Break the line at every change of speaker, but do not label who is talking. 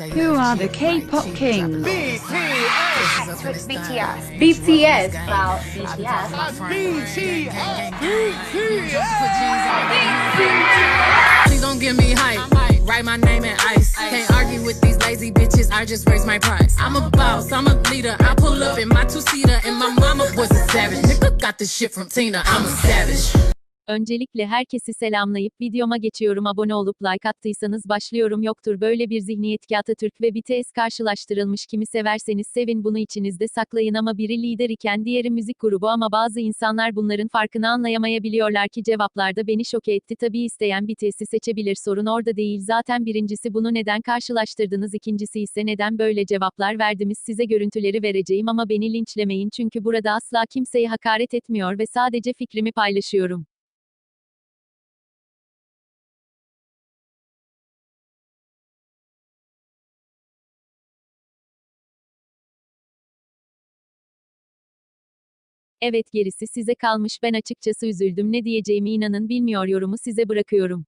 Who are the K-pop kings?
BTS.
BTS.
BTS.
Well, BTS.
Please don't give me hype. Write my name in ice. Can't argue with these lazy bitches. I just raise my price. I'm a boss. I'm a leader. I pull up in my two seater, and my mama was a savage. Nigga got this shit from Tina. I'm a savage.
Öncelikle herkesi selamlayıp videoma geçiyorum. Abone olup like attıysanız başlıyorum. Yoktur. Böyle bir zihniyet ki Atatürk ve BTS karşılaştırılmış. Kimi severseniz sevin. Bunu içinizde saklayın. Ama biri lider iken diğeri müzik grubu. Ama bazı insanlar bunların farkını anlayamayabiliyorlar ki cevaplarda beni şok etti. Tabii isteyen BTS'i seçebilir. Sorun orada değil. Zaten birincisi bunu neden karşılaştırdınız? İkincisi ise neden böyle cevaplar verdiniz? Size görüntüleri vereceğim ama beni linçlemeyin. Çünkü burada asla kimseye hakaret etmiyor ve sadece fikrimi paylaşıyorum. Evet gerisi size kalmış ben açıkçası üzüldüm ne diyeceğimi inanın bilmiyor yorumu size bırakıyorum.